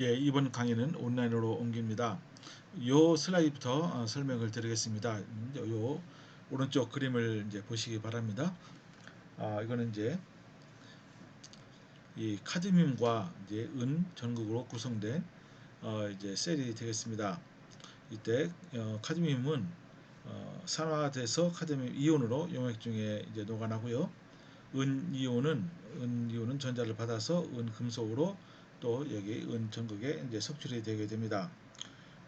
예, 이번 강의는 온라인으로 옮깁니다. 요 슬라이드부터 어, 설명을 드리겠습니다. 음, 요 오른쪽 그림을 이제 보시기 바랍니다. 아, 이거는 이제 이 카드뮴과 이제 은 전극으로 구성된 어, 이제 셀이 되겠습니다. 이때 어, 카드뮴은 어, 산화돼서 카드뮴 이온으로 용액 중에 이제 녹아나고요. 은 이온은 은 이온은 전자를 받아서 은 금속으로 또 여기 은 전극에 이제 섭출이 되게 됩니다.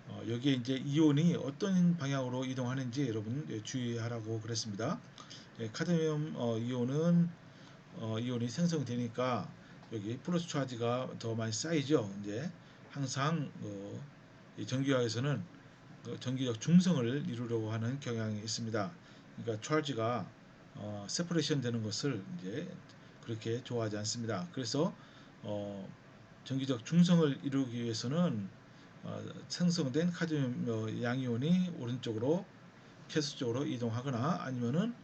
어, 여기에 이제 이온이 어떤 방향으로 이동하는지 여러분 예, 주의하라고 그랬습니다. 예, 카드뮴 어, 이온은 어, 이온이 생성되니까 여기 플러스 차지가 더 많이 쌓이죠. 이제 항상 어, 이 전기화에서는 그 전기적 중성을 이루려고 하는 경향이 있습니다. 그러니까 차지가 어, 세퍼레이션 되는 것을 이제 그렇게 좋아하지 않습니다. 그래서 어, 전기적 중성을 이루기 위해서는 어, 생성된 카드뮴 어, 양이온이 오른쪽으로 캐스 쪽으로 이동하거나 아니면은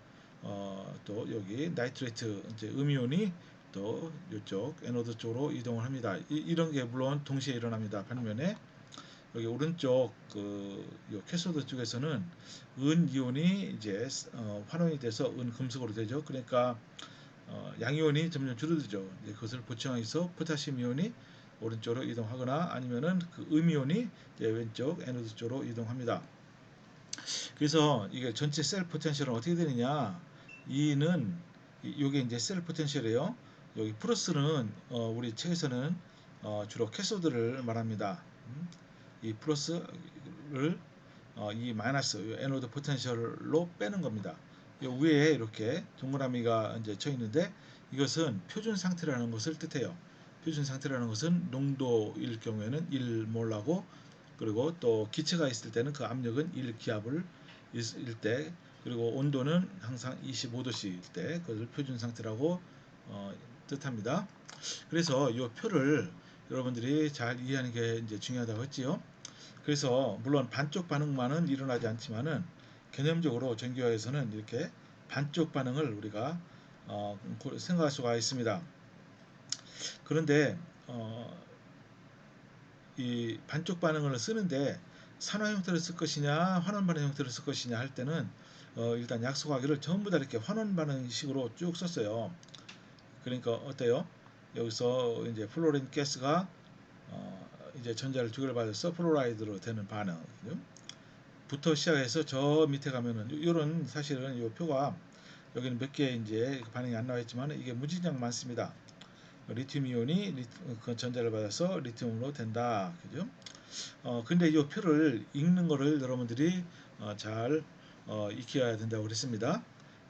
어, 또 여기 나이트레이트 이제 음이온이 또 이쪽 에노드 쪽으로 이동을 합니다. 이, 런게 물론 동시에 일어납니다. 반면에 여기 오른쪽 그 캐소드 쪽에서는 은 이온이 이제 어, 환원이 돼서 은 금속으로 되죠. 그러니까 어, 양이온이 점점 줄어들죠. 그것을 보충하기 위해서 포타슘 이온이 오른쪽으로 이동하거나 아니면은 그 음이온이 왼쪽 에너드 쪽으로 이동합니다. 그래서 이게 전체 셀 포텐셜은 어떻게 되느냐? 이는 이게 이제 셀 포텐셜이에요. 여기 플러스는 어, 우리 책에서는 어, 주로 캐소드를 말합니다. 음? 이 플러스를 어, 이 마이너스 에너드 포텐셜로 빼는 겁니다. 이 위에 이렇게 동그라미가 이제 쳐 있는데 이것은 표준 상태라는 것을 뜻해요. 표준 상태라는 것은 농도일 경우에는 1몰라고 그리고 또 기체가 있을 때는 그 압력은 1기압을 있을 때 그리고 온도는 항상 25도씨일 때 그것을 표준 상태라고 어, 뜻합니다. 그래서 이 표를 여러분들이 잘 이해하는 게 이제 중요하다고 했지요. 그래서 물론 반쪽 반응만은 일어나지 않지만은 개념적으로 전기화에서는 이렇게 반쪽 반응을 우리가 어, 생각할 수가 있습니다. 그런데 어, 이 반쪽 반응을 쓰는데 산화 형태를 쓸 것이냐 환원 반응 형태를 쓸 것이냐 할 때는 어, 일단 약속하기를 전부 다 이렇게 환원 반응식으로 쭉 썼어요. 그러니까 어때요? 여기서 이제 플로린 가스가 어, 이제 전자를 두 개를 받아서 플로라이드로 되는 반응 부터 시작해서 저 밑에 가면은 이런 사실은 이 표가 여기는 몇 개 이제 반응이 안 나와 있지만 이게 무지장 많습니다. 리튬 이온이 그 전자를 받아서 리튬으로 된다. 그죠? 어, 근데 이 표를 읽는 거를 여러분들이 어, 잘 어, 익혀야 된다고 그랬습니다.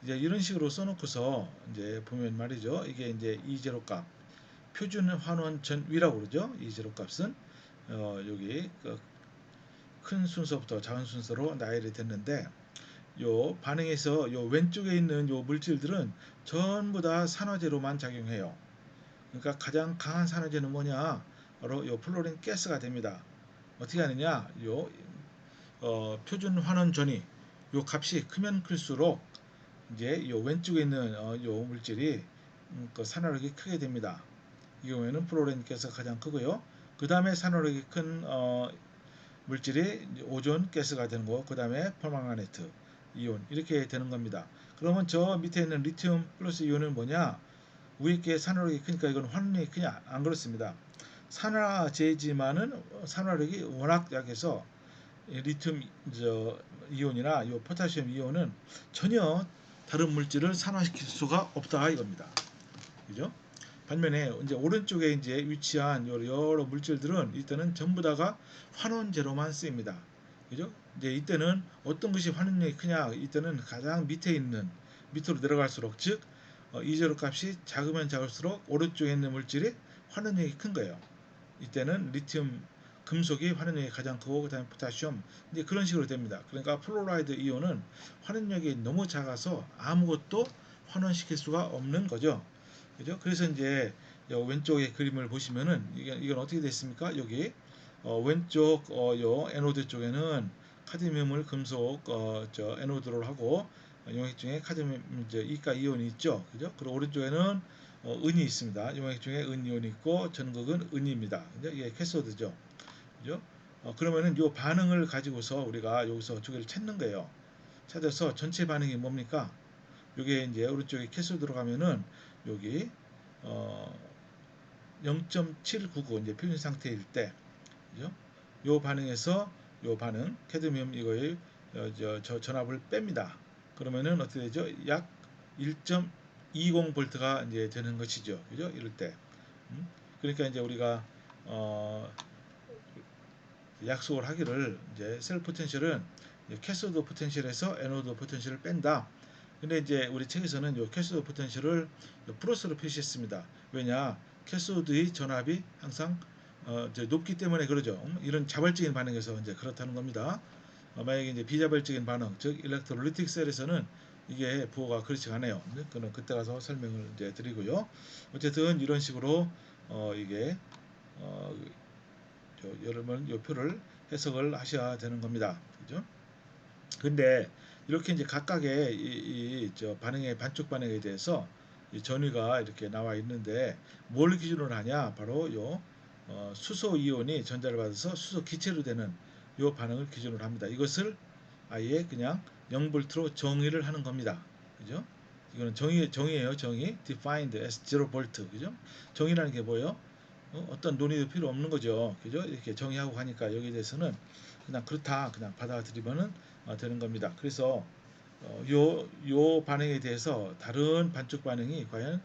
이제 이런 식으로 써놓고서 이제 보면 말이죠. 이게 이제 이 제로 값, 표준 환원 전 위라고 그러죠. 이 제로 값은 어, 여기 그 큰 순서부터 작은 순서로 나열이 됐는데 요 반응에서 요 왼쪽에 있는 요 물질들은 전부 다 산화제로만 작용해요. 그러니까 가장 강한 산화제는 뭐냐? 바로 요 플로린 가스가 됩니다. 어떻게 하느냐? 요 어, 표준 환원 전위 요 값이 크면 클수록 이제 요 왼쪽에 있는 어, 요 물질이 음, 그 산화력이 크게 됩니다. 이 경우에는 가스가 가장 크고요. 그 다음에 산화력이 큰 어, 물질이 오존 가스가 되는 거, 그 다음에 펄망가네트 이온 이렇게 되는 겁니다. 그러면 저 밑에 있는 리튬 플러스 이온은 뭐냐? 위에 게 산화력이 크니까 이건 환원이 그냥 안 그렇습니다. 산화제지만은 산화력이 워낙 약해서 리튬 저 이온이나 요 포타시움 이온은 전혀 다른 물질을 산화시킬 수가 없다 이겁니다. 그죠? 반면에 이제 오른쪽에 이제 위치한 여러 물질들은 이때는 전부 다가 환원제로만 쓰입니다. 그죠? 이제 이때는 어떤 것이 환원력이 크냐? 이때는 가장 밑에 있는 밑으로 내려갈수록 즉 어, 이제로 값이 작으면 작을수록 오른쪽에 있는 물질이 환원력이 큰 거예요. 이때는 리튬 금속이 환원력이 가장 크고 그다음에 포타슘 이제 그런 식으로 됩니다. 그러니까 플로라이드 이온은 환원력이 너무 작아서 아무것도 환원시킬 수가 없는 거죠. 그죠? 그래서 이제 왼쪽의 그림을 보시면은 이게 이건 어떻게 됐습니까? 여기 어, 왼쪽 어, 요 에노드 쪽에는 카드뮴을 금속 어, 저 에노드로 하고 용액 중에 카드뮴 이제 이가 이온이 있죠. 그죠? 그리고 오른쪽에는 어, 은이 있습니다. 용액 중에 은 이온이 있고 전극은 은입니다. 그죠? 이게 캐소드죠. 그죠? 어, 그러면은 요 반응을 가지고서 우리가 여기서 두 개를 찾는 거예요. 찾아서 전체 반응이 뭡니까? 요게 이제 오른쪽에 캐소드로 가면은 여기 어 0.799 이제 표준 상태일 때 그죠? 요 반응에서 요 반응 캐드뮴 이거의 어, 저, 저 전압을 뺍니다. 그러면은 어떻게 되죠? 약 1.20 볼트가 이제 되는 것이죠. 그죠? 이럴 때. 음? 그러니까 이제 우리가 어 약속을 하기를 이제 셀 포텐셜은 캐소드 포텐셜에서 에노드 포텐셜을 뺀다. 근데 이제 우리 책에서는 요 캐소드 포텐셜을 플러스로 표시했습니다. 왜냐? 캐소드의 전압이 항상 어, 높기 때문에 그러죠. 음, 이런 자발적인 반응에서 이제 그렇다는 겁니다. 어, 만약에 이제 비자발적인 반응, 즉 일렉트롤리틱 셀에서는 이게 부호가 그렇지 않아요. 네? 그는 그때 가서 설명을 이제 드리고요. 어쨌든 이런 식으로 어, 이게 어, 여러분 요 표를 해석을 하셔야 되는 겁니다. 그죠? 근데 이렇게 이제 각각의 이, 이, 저 반응의 반쪽 반응에 대해서 이 전위가 이렇게 나와 있는데 뭘 기준으로 하냐? 바로 요 어, 수소 이온이 전자를 받아서 수소 기체로 되는 요 반응을 기준으로 합니다. 이것을 아예 그냥 0볼트로 정의를 하는 겁니다. 그죠? 이거는 정의 정의예요. 정의 defined as 0V. 그죠? 정의라는 게 뭐예요? 어, 떤 논의도 필요 없는 거죠. 그죠? 이렇게 정의하고 가니까 여기에 대해서는 그냥 그렇다 그냥 받아들이면은 어, 되는 겁니다. 그래서 어, 요, 요 반응에 대해서 다른 반쪽 반응이 과연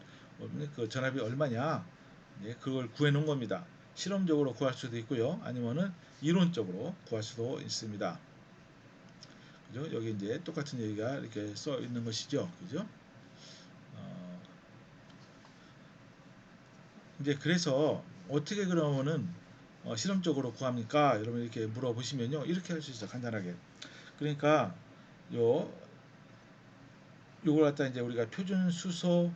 그 전압이 얼마냐 예, 그걸 구해 놓은 겁니다. 실험적으로 구할 수도 있고요. 아니면은 이론적으로 구할 수도 있습니다. 그죠? 여기 이제 똑같은 얘기가 이렇게 써 있는 것이죠. 그죠? 어, 이제 그래서 어떻게 그러면은 어, 실험적으로 구합니까? 여러분 이렇게 물어보시면요. 이렇게 할 수 있어요. 간단하게. 그러니까 요 요걸 갖다 이제 우리가 표준 수소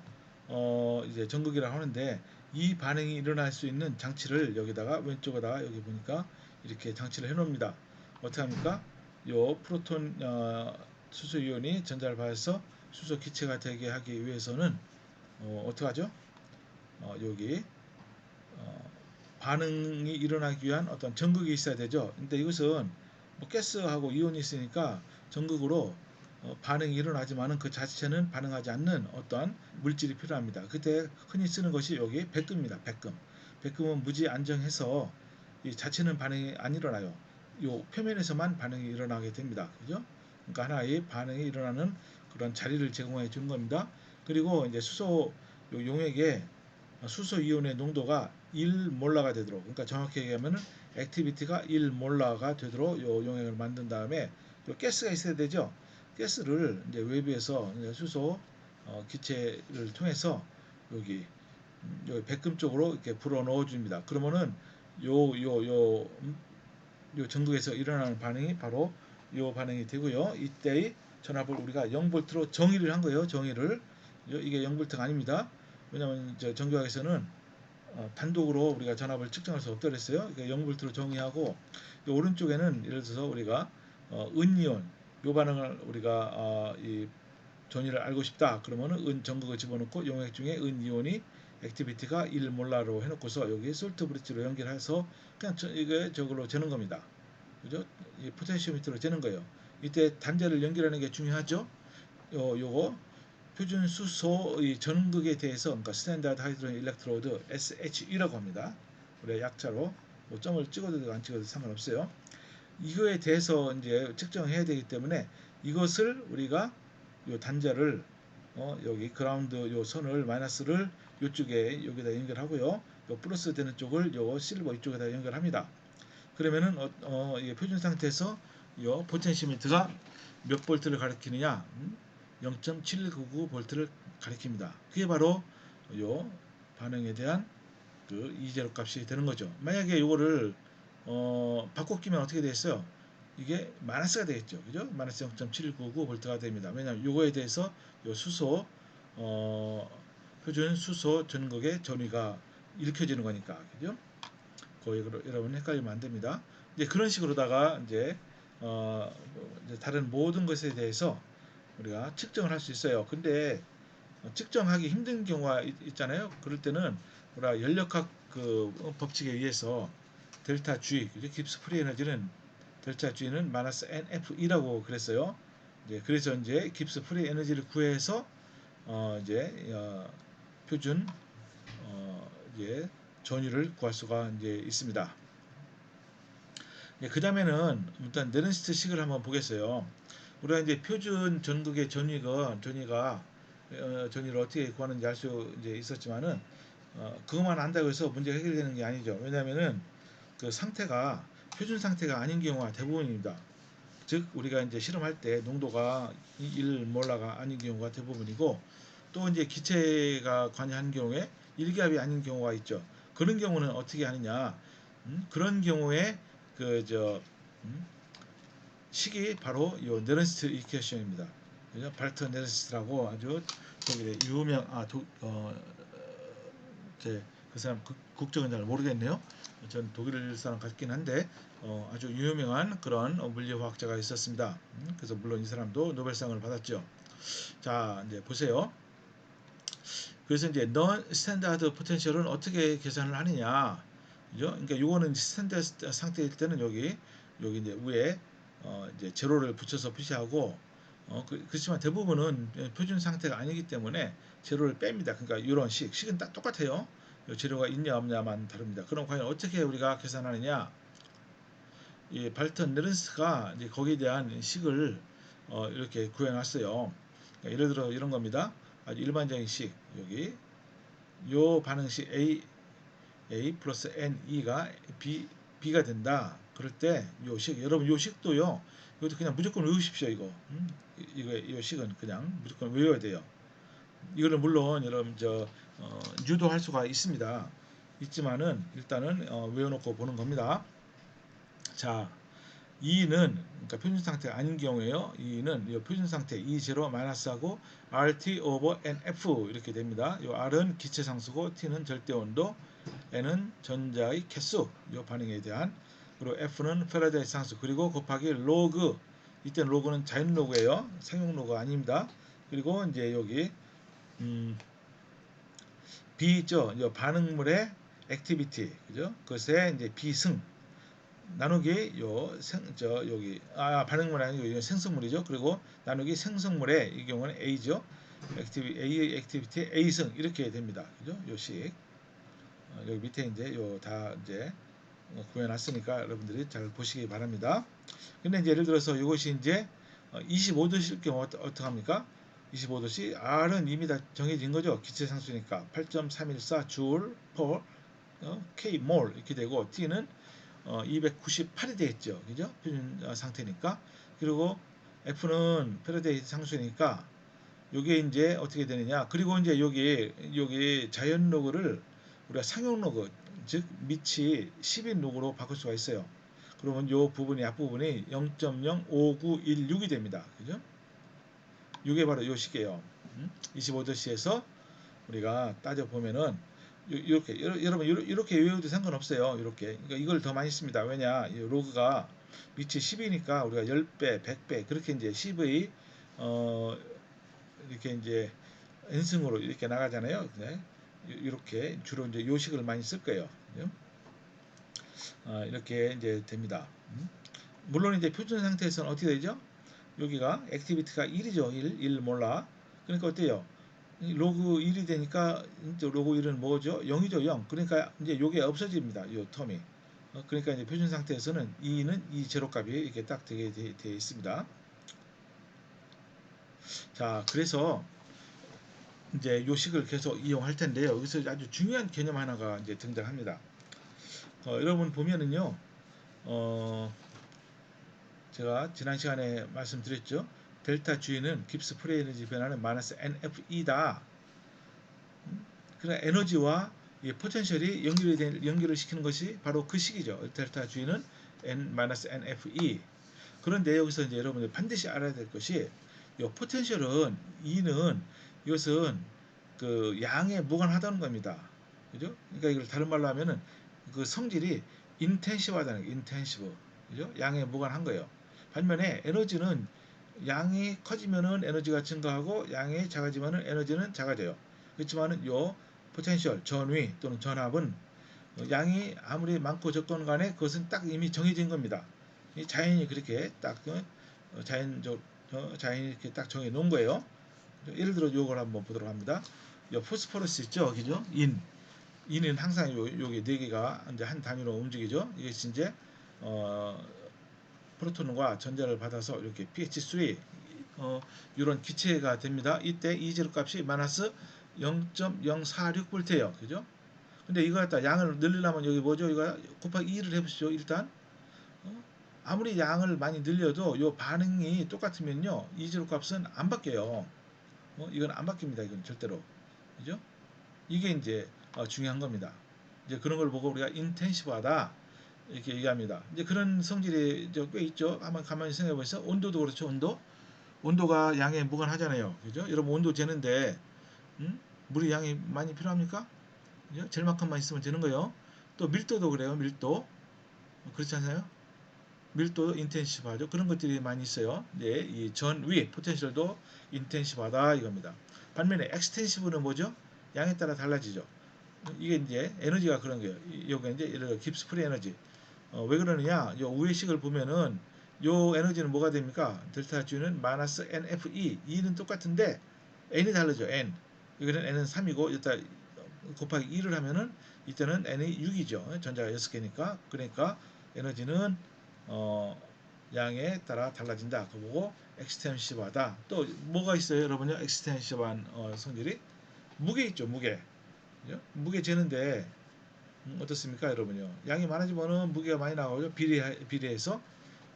어 이제 전극이라고 하는데 이 반응이 일어날 수 있는 장치를 여기다가 왼쪽에다가 여기 보니까 이렇게 장치를 해 놓습니다. 어떻게 합니까? 요 프로톤 어, 수소 이온이 전자를 받아서 수소 기체가 되게 하기 위해서는 어, 어떻게 하죠? 어, 여기 어, 반응이 일어나기 위한 어떤 전극이 있어야 되죠. 근데 이것은 뭐 가스하고 이온이 있으니까 전극으로 어, 반응이 일어나지만은 그 자체는 반응하지 않는 어떠한 물질이 필요합니다. 그때 흔히 쓰는 것이 여기 백금입니다. 백금. 백금은 무지 안정해서 이 자체는 반응이 안 일어나요. 요 표면에서만 반응이 일어나게 됩니다. 그죠? 그러니까 하나의 반응이 일어나는 그런 자리를 제공해 주는 겁니다. 그리고 이제 수소 요 용액에 수소 이온의 농도가 1몰라가 되도록 그러니까 정확히 얘기하면은 액티비티가 1몰라가 되도록 요 용액을 만든 다음에 요 가스가 있어야 되죠. 가스를 이제 외부에서 이제 수소 어, 기체를 통해서 여기 음, 여기 백금 쪽으로 이렇게 불어 넣어 줍니다. 그러면은 요 요 요 요 전극에서 일어나는 반응이 바로 요 반응이 되고요. 이때의 전압을 우리가 0볼트로 정의를 한 거예요. 정의를 이게 0볼트가 아닙니다. 왜냐하면 저 전교학에서는 어, 단독으로 우리가 전압을 측정할 수 없다 그랬어요. 그러니까 0볼트로 정의하고 오른쪽에는 예를 들어서 우리가 어, 은이온 요 반응을 우리가 어, 이 전위를 알고 싶다. 그러면은 은 전극을 집어넣고 용액 중에 은 이온이 액티비티가 1몰라로 해놓고서 여기 솔트 브릿지로 연결해서 그냥 저, 이게 저걸로 재는 겁니다. 그죠? 이 포텐시오미터로 재는 거예요. 이때 단자를 연결하는 게 중요하죠. 요 요거 표준 수소 의 전극에 대해서 그러니까 스탠다드 하이드로젠 일렉트로드 SHE라고 합니다. 우리 약자로 뭐 점을 찍어도 안 찍어도 상관없어요. 이거에 대해서 이제 측정해야 되기 때문에 이것을 우리가 요 단자를 어, 여기 그라운드 요 선을 마이너스를 요쪽에 여기다 연결하고요. 요 플러스 되는 쪽을 요 실버 이쪽에다 연결합니다. 그러면은 어, 어 이게 표준 상태에서 요 포텐시미터가 몇 볼트를 가리키느냐? 음? 0.799 볼트를 가리킵니다. 그게 바로 요 반응에 대한 그 이제로 값이 되는 거죠. 만약에 요거를 어, 바꿔 끼면 어떻게 되겠어요? 이게 마이너스가 되겠죠. 그죠? 마이너스 0.799 볼트가 됩니다. 왜냐하면 요거에 대해서 요 수소 어, 표준 수소 전극의 전위가 일으켜지는 거니까. 그죠? 거의 여러분 헷갈리면 안 됩니다. 이제 그런 식으로다가 이제 어, 이제 다른 모든 것에 대해서 우리가 측정을 할 수 있어요. 근데 어, 측정하기 힘든 경우가 있, 있잖아요. 그럴 때는 뭐라 연력학 그 어, 법칙에 의해서 델타 G? 깁스 프리 에너지는 델타 G는 마이너스 NFE라고 그랬어요. 이제 그래서 이제 깁스 프리 에너지를 구해서 어 이제 어, 표준 어 이제 전위를 구할 수가 이제 있습니다. 예, 그 다음에는 일단 네른스트 식을 한번 보겠어요. 우리가 이제 표준 전극의 전위가 전위가 어, 전위를 어떻게 구하는지 알 수 이제 있었지만은 어, 그것만 안다고 해서 문제가 해결되는 게 아니죠. 왜냐하면은 그 상태가 표준 상태가 아닌 경우가 대부분입니다. 즉 우리가 이제 실험할 때 농도가 1 몰라가 아닌 경우가 대부분이고 또 이제 기체가 관여한 경우에 일기압이 아닌 경우가 있죠. 그런 경우는 어떻게 하느냐? 음? 그런 경우에 그저 음? 식이 바로 요 네른스트 이퀘이션입니다. 그죠? 발트 네른스트라고 아주 독일의 유명 아 도, 어, 제, 그 사람 국, 국적은 잘 모르겠네요. 전 독일 사람 같긴 한데 어, 아주 유명한 그런 물리화학자가 있었습니다. 음, 그래서 물론 이 사람도 노벨상을 받았죠. 자 이제 보세요. 그래서 이제 넌 스탠다드 포텐셜은 어떻게 계산을 하느냐 그죠? 그러니까 요거는 스탠다드 상태일 때는 여기 여기 이제 위에 어 이제 제로를 붙여서 표시하고 어 그, 그렇지만 대부분은 표준 상태가 아니기 때문에 제로를 뺍니다. 그러니까 이런 식 식은 딱 똑같아요. 재료가 있냐 없냐만 다릅니다. 그럼 과연 어떻게 우리가 계산하느냐? 이 발턴 네른스가 이제 거기에 대한 식을 어 이렇게 구해놨어요. 그러니까 예를 들어 이런 겁니다. 아주 일반적인 식 여기 요 반응식 A A 플러스 N E가 B B가 된다. 그럴 때 요식 여러분 요 식도요. 이것도 그냥 무조건 외우십시오 이거. 음? 이거 이 식은 그냥 무조건 외워야 돼요. 이거는 물론 여러분 저 어, 유도할 수가 있습니다. 있지만은 일단은 어, 외워놓고 보는 겁니다. 자, 2는 그러니까 표준 상태 아닌 경우에요. 2는 이 표준 상태 E0 마이너스하고 RT over NF 이렇게 됩니다. 이 R은 기체 상수고 T는 절대 온도, N은 전자의 개수 이 반응에 대한 그리고 F는 페라데이 상수 그리고 곱하기 로그 이때 로그는 자연 로그예요. 상용 로그 아닙니다. 그리고 이제 여기 음, B 있죠. 반응물의 액티비티 그죠? 그것의 이제 비승 나누기 요 생 저 여기 아 반응물 아니고 이건 생성물이죠. 그리고 나누기 생성물의 이 경우는 A죠. 액티비 A 액티비티 A승 이렇게 됩니다. 그죠? 요식 어, 여기 밑에 이제 요 다 이제 구해놨으니까 여러분들이 잘 보시기 바랍니다. 근데 이제 예를 들어서 이것이 이제 25도실 어, 경우 어떻게 합니까? 25도씨 R은 이미 다 정해진 거죠. 기체 상수니까 8.314 줄, 폴, 어, K 몰 이렇게 되고 T는 어, 298이 되겠죠. 그죠? 표준 상태니까. 그리고 F는 페라데이 상수니까 요게 이제 어떻게 되느냐. 그리고 이제 여기 여기 자연 로그를 우리가 상용 로그 즉 밑이 10인 로그로 바꿀 수가 있어요. 그러면 요 부분이 앞부분이 0.05916이 됩니다. 그죠? 이게 바로 요 식이에요. 25도씨에서 우리가 따져 보면은 이렇게 여러분 이렇게 외워도 상관없어요. 이렇게 그러니까 이걸 더 많이 씁니다. 왜냐 로그가 밑이 10이니까 우리가 10배, 100배 그렇게 이제 10의 어 이렇게 이제 n승으로 이렇게 나가잖아요. 네. 이렇게 주로 이제 요식을 많이 쓸 거예요. 아, 이렇게 이제 됩니다. 물론 이제 표준 상태에서는 어떻게 되죠? 여기가 액티비티가 1이죠. 1, 1 몰라. 그러니까 어때요? 로그 1이 되니까 로그 1은 뭐죠? 0이죠. 0. 그러니까 이제 요게 없어집니다. 요 텀이. 어, 그러니까 이제 표준 상태에서는 2는 이 제로 값이 이렇게 딱 되게 되어 있습니다. 자, 그래서 이제 요식을 계속 이용할 텐데요. 여기서 아주 중요한 개념 하나가 이제 등장합니다. 어, 여러분 보면은요, 어, 제가 지난 시간에 말씀드렸죠. 델타 G는 깁스 프레 에너지 변화는 마이너스 NFE다. 그래 에너지와 이 포텐셜이 연결이 된, 연결을 시키는 것이 바로 그 식이죠. 델타 G는 N 마이너스 NFE. 그런데 여기서 이제 여러분들 반드시 알아야 될 것이 이 포텐셜은 E는 이것은 그 양에 무관하다는 겁니다. 그죠? 그러니까 이걸 다른 말로 하면은 그 성질이 인텐시브하다는 인텐시브. 그죠? 양에 무관한 거예요. 반면에 에너지는 양이 커지면은 에너지가 증가하고 양이 작아지면은 에너지는 작아져요. 그렇지만은 요 포텐셜 전위 또는 전압은 어, 양이 아무리 많고 적건 간에 그것은 딱 이미 정해진 겁니다. 이 자연이 그렇게 딱 어, 자연적 어, 자연이 이렇게 딱 정해 놓은 거예요. 예를 들어 요걸 한번 보도록 합니다. 요 포스포러스 있죠, 그죠? 인 인은 항상 요 요게 네 개가 이제 한 단위로 움직이죠. 이게 이제 어 프로톤과 전자를 받아서 이렇게 pH3 어, 이런 기체가 됩니다. 이때 E0 값이 마이너스 0.046V예요. 그죠? 근데 이거 갖다 양을 늘리려면 여기 뭐죠? 이거 곱하기 2를 해보시죠. 일단 어? 아무리 양을 많이 늘려도 요 반응이 똑같으면요. E0 값은 안 바뀌어요. 어? 이건 안 바뀝니다. 이건 절대로. 그죠? 이게 이제 어, 중요한 겁니다. 이제 그런 걸 보고 우리가 인텐시브하다 이렇게 얘기합니다. 이제 그런 성질이 이제 꽤 있죠. 한번 가만히 생각해 보세요. 온도도 그렇죠. 온도. 온도가 양에 무관하잖아요. 그죠? 여러분 온도 재는데 음? 물이 양이 많이 필요합니까? 그죠? 젤만큼만 있으면 되는 거예요. 또 밀도도 그래요. 밀도. 그렇지 않아요? 밀도도 인텐시브하죠. 그런 것들이 많이 있어요. 네, 이 전위 포텐셜도 인텐시브하다 이겁니다. 반면에 엑스텐시브는 뭐죠? 양에 따라 달라지죠. 이게 이제 에너지가 그런 거예요. 여기 이제 예를 들어 깁스 프리 에너지. 어, 왜 그러느냐? 요 우회식을 보면은 요 에너지는 뭐가 됩니까? 델타 G는 마이너스 NFE. E는 똑같은데 N이 다르죠. N. 여기는 N은 3이고 여기다 곱하기 2를 하면은 이때는 N이 6이죠. 전자가 6개니까. 그러니까 에너지는 어, 양에 따라 달라진다. 그거고 엑스텐시브하다. 또 뭐가 있어요, 여러분요? 엑스텐시브한 어, 성질이 무게 있죠, 무게. 그죠? 무게 재는데 음, 어떻습니까, 여러분요? 양이 많아지면은 무게가 많이 나오죠. 비례 비례해서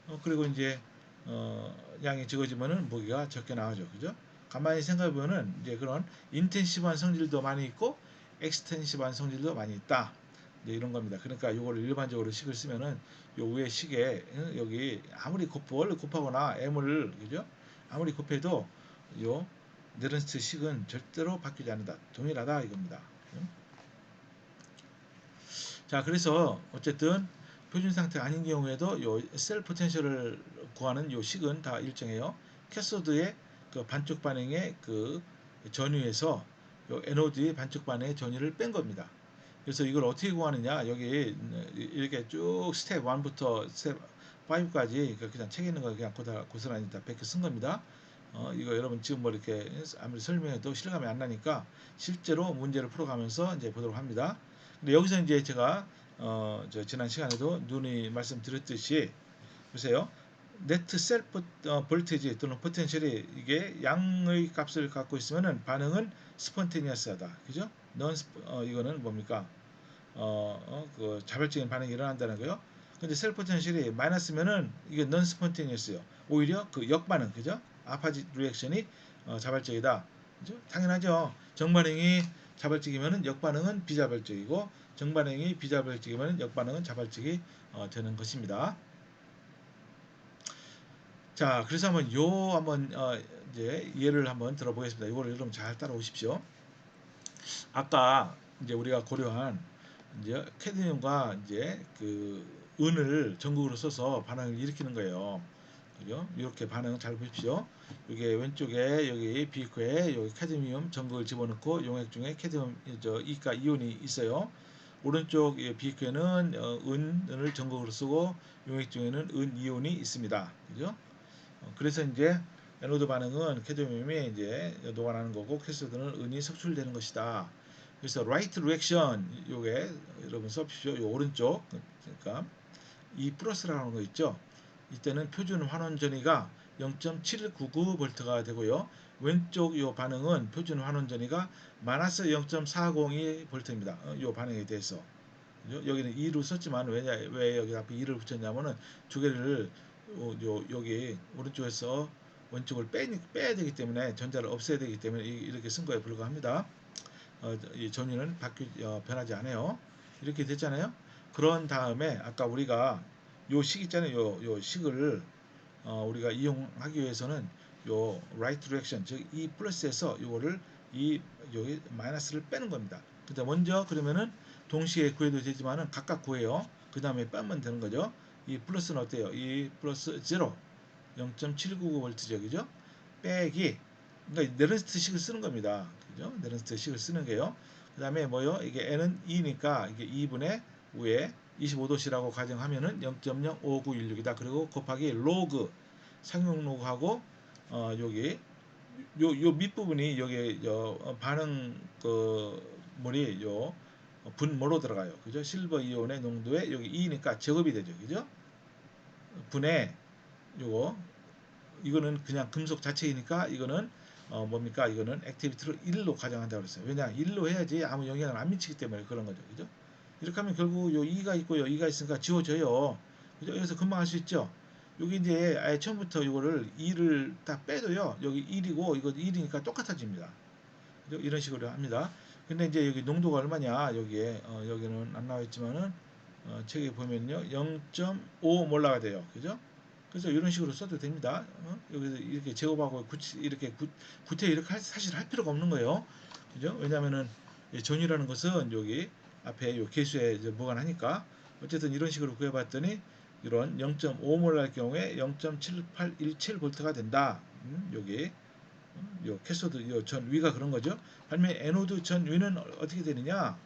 어, 그리고 이제 어, 양이 적어지면은 무게가 적게 나오죠, 그죠? 가만히 생각해 보면은 이제 그런 인텐시브한 성질도 많이 있고 엑스텐시브한 성질도 많이 있다. 이제 이런 겁니다. 그러니까 이거를 일반적으로 식을 쓰면은 요 위에 식에 어, 여기 아무리 곱을 곱하거나 m을 그죠? 아무리 곱해도 요 네른스트 식은 절대로 바뀌지 않는다. 동일하다 이겁니다. 자, 그래서 어쨌든 표준 상태가 아닌 경우에도 요셀 포텐셜을 구하는 요 식은 다 일정해요. 캐소드의 그 반쪽 반응의 그 전위에서 요 에노드의 반쪽 반응의 전위를 뺀 겁니다. 그래서 이걸 어떻게 구하느냐 여기 이렇게 쭉 스텝 1부터 스텝 5까지 그냥 책에 있는 거 그냥 고스란히 다 베껴 쓴 겁니다. 어, 이거 여러분 지금 뭐 이렇게 아무리 설명해도 실감이 안 나니까 실제로 문제를 풀어가면서 이제 보도록 합니다. 근데 여기서 이제 제가 어, 저 지난 시간에도 눈이 말씀드렸듯이 보세요. 네트 셀 어, 볼테지 또는 포텐셜이 이게 양의 값을 갖고 있으면은 반응은 스폰테니어스하다. 그죠? 넌 어, 이거는 뭡니까? 어, 어, 그 자발적인 반응이 일어난다는 거요. 근데 셀 포텐셜이 마이너스면은 이게 넌 스폰테니어스요. 오히려 그 역반응, 그죠? 아파지 리액션이 어, 자발적이다. 그죠? 당연하죠. 정반응이 자발적이면은 역반응은 비자발적이고 정반응이 비자발적이면 역반응은 자발적이 어, 되는 것입니다. 자, 그래서 한번 요 한번 어, 이제 예를 한번 들어보겠습니다. 이거를 여러분 잘 따라오십시오. 아까 이제 우리가 고려한 이제 캐드뮴과 이제 그 은을 전극으로 써서 반응을 일으키는 거예요. 그죠? 이렇게 반응 잘 보십시오. 이게 왼쪽에 여기 비코에 여기 카드미움 전극을 집어넣고 용액 중에 캐드뮴 저 이가 이온이 있어요. 오른쪽 비코에는 어, 은, 은을 전극으로 쓰고 용액 중에는 은 이온이 있습니다. 그죠? 어, 그래서 이제 에노드 반응은 캐드뮴이 이제 녹아나는 거고 캐스드는 은이 석출되는 것이다. 그래서 right reaction 요게 여러분 써십시오. 요 오른쪽 그러니까 이 플러스라는 거 있죠. 이때는 표준 환원 전위가 0.799V가 되고요. 왼쪽 요 반응은 표준 환원 전위가 마이너스 0.402V입니다. 어, 요 반응에 대해서. 여기는 2로 썼지만 왜냐 왜 여기 앞에 2를 붙였냐면은 두 개를 요, 요 여기 오른쪽에서 왼쪽을 빼, 빼야 되기 때문에 전자를 없애야 되기 때문에 이렇게 쓴 거에 불과합니다. 어, 이 전위는 바뀌 어, 변하지 않아요. 이렇게 됐잖아요. 그런 다음에 아까 우리가 요 식 있잖아요. 요, 요 식을 어, 우리가 이용하기 위해서는 요 right direction 즉 이 플러스에서 요거를 이 여기 마이너스를 빼는 겁니다. 근데 먼저 그러면은 동시에 구해도 되지만은 각각 구해요. 그 다음에 빼면 되는 거죠. 이 플러스는 어때요? 이 플러스 0 0.799V죠. 그죠? 빼기 그러니까 네른스트식을 쓰는 겁니다. 그죠? 네른스트식을 쓰는 게요. 그 다음에 뭐요? 이게 n은 2니까 이게 2분의 위에 25도씨라고 가정하면은 0.05916이다. 그리고 곱하기 로그 상용 로그하고 어 여기 요 요 밑부분이 여기 요 어, 반응 그 물이 요 분모로 들어가요. 그죠? 실버 이온의 농도에 여기 2니까 제곱이 되죠. 그죠? 분의 요거 이거는 그냥 금속 자체이니까 이거는 어 뭡니까? 이거는 액티비티를 1로 가정한다고 그랬어요. 왜냐? 1로 해야지 아무 영향을 안 미치기 때문에 그런 거죠. 그죠? 이렇게 하면 결국 요 2가 있고 요. 2가 있으니까 지워져요. 그죠? 그래서 금방 할 수 있죠. 여기 이제 아예 처음부터 이거를 2를 딱 빼도요. 여기 1이고 이거 1이니까 똑같아집니다. 그죠? 이런 식으로 합니다. 근데 이제 여기 농도가 얼마냐? 여기에 어, 여기는 안 나와 있지만은 어, 책에 보면요. 0.5 몰라가 돼요. 그죠? 그래서 이런 식으로 써도 됩니다. 어? 여기서 이렇게 제곱하고 구치, 이렇게 구, 구태 이렇게 할, 사실 할 필요가 없는 거예요. 그죠? 왜냐면은 이 전이라는 것은 여기 앞에 요 개수에 무관하니까 어쨌든 이런 식으로 구해봤더니 이런 0.5몰 할 경우에 0.7817V가 된다. 음, 여기 음, 요 캐소드 요 전 위가 그런 거죠. 반면 에노드 전 위는 어떻게 되느냐?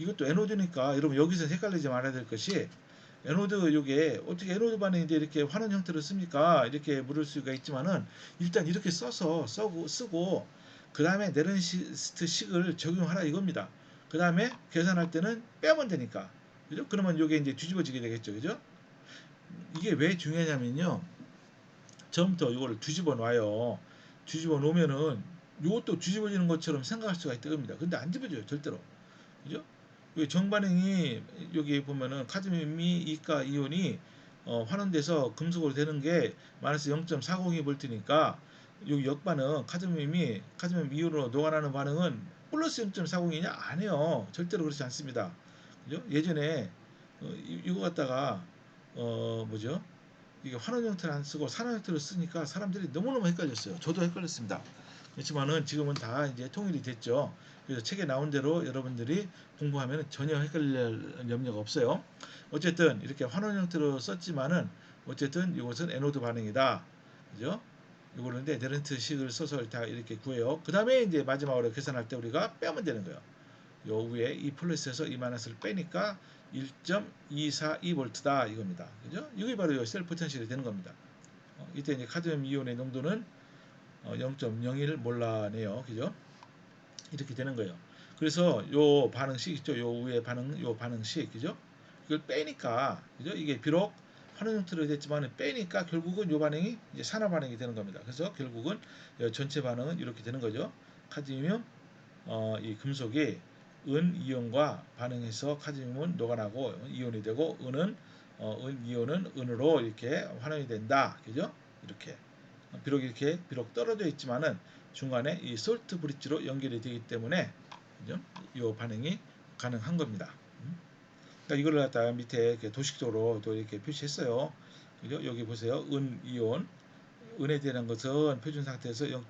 이것도 에노드니까 여러분 여기서 헷갈리지 말아야 될 것이 에노드 요게 어떻게 에노드 반응인데 이렇게 환원 형태로 씁니까? 이렇게 물을 수가 있지만은 일단 이렇게 써서 써고 쓰고 그 다음에 네른시스트 식을 적용하라 이겁니다. 그 다음에 계산할 때는 빼면 되니까 그죠? 그러면 요게 이제 뒤집어지게 되겠죠, 그죠? 이게 왜 중요하냐면요. 처음부터 이거를 뒤집어 놔요. 뒤집어 놓으면은 이것도 뒤집어지는 것처럼 생각할 수가 있다 겁니다. 근데 안 뒤집어져요, 절대로. 그죠? 정반응이 여기 보면은 카드뮴이 이가 이온이 어, 환원돼서 금속으로 되는 게 마이너스 0.402V니까 여기 역반응 카드뮴이 카드뮴 이온으로 녹아나는 반응은 플러스 0.402냐 아니에요. 절대로 그렇지 않습니다. 그죠? 예전에 어, 이- 이거 갖다가 어 뭐죠? 이게 환원 형태를 안 쓰고 산화 형태를 쓰니까 사람들이 너무너무 헷갈렸어요. 저도 헷갈렸습니다. 그렇지만은 지금은 다 이제 통일이 됐죠. 그래서 책에 나온 대로 여러분들이 공부하면 전혀 헷갈릴 염려가 없어요. 어쨌든 이렇게 환원 형태로 썼지만은 어쨌든 이것은 에노드 반응이다. 그죠? 이거는데 네른트식을 써서 다 이렇게 구해요. 그 다음에 이제 마지막으로 계산할 때 우리가 빼면 되는 거예요. 요 위에 이 플러스에서 이 마이너스를 빼니까 1.242V다 이겁니다. 그죠? 이게 바로 요셀 포텐셜이 되는 겁니다. 어, 이때 이제 카드뮴 이온의 농도는 어, 0.01 몰라네요. 그죠? 이렇게 되는 거예요. 그래서 요 반응식 있죠. 요 위에 반응 요 반응식 그죠? 이걸 빼니까 그죠? 이게 비록 환원 형태로 됐지만 빼니까 결국은 요 반응이 이제 산화 반응이 되는 겁니다. 그래서 결국은 요 전체 반응은 이렇게 되는 거죠. 카드뮴 어, 이 금속이 은 이온과 반응해서 카드뮴은 녹아나고 이온이 되고 은은 어, 은 이온은 은으로 이렇게 환원이 된다. 그죠? 이렇게 비록 이렇게 비록 떨어져 있지만은 중간에 이 솔트 브릿지로 연결이 되기 때문에 그죠? 이 반응이 가능한 겁니다. 음. 그러니까 이걸 갖다가 밑에 이렇게 도식도로 또 이렇게 표시했어요. 그죠? 여기 보세요. 은 이온 은에 대한 것은 표준 상태에서 0,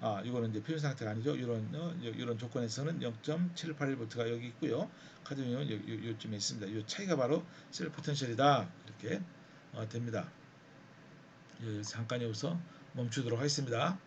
아 이거는 이제 표준 상태가 아니죠. 이런 어, 이런 조건에서는 0.781V가 여기 있고요. 카드뮴은 요, 요, 쯤에 있습니다. 이 차이가 바로 셀 포텐셜이다 이렇게 어, 됩니다. 예, 잠깐 여기서 멈추도록 하겠습니다.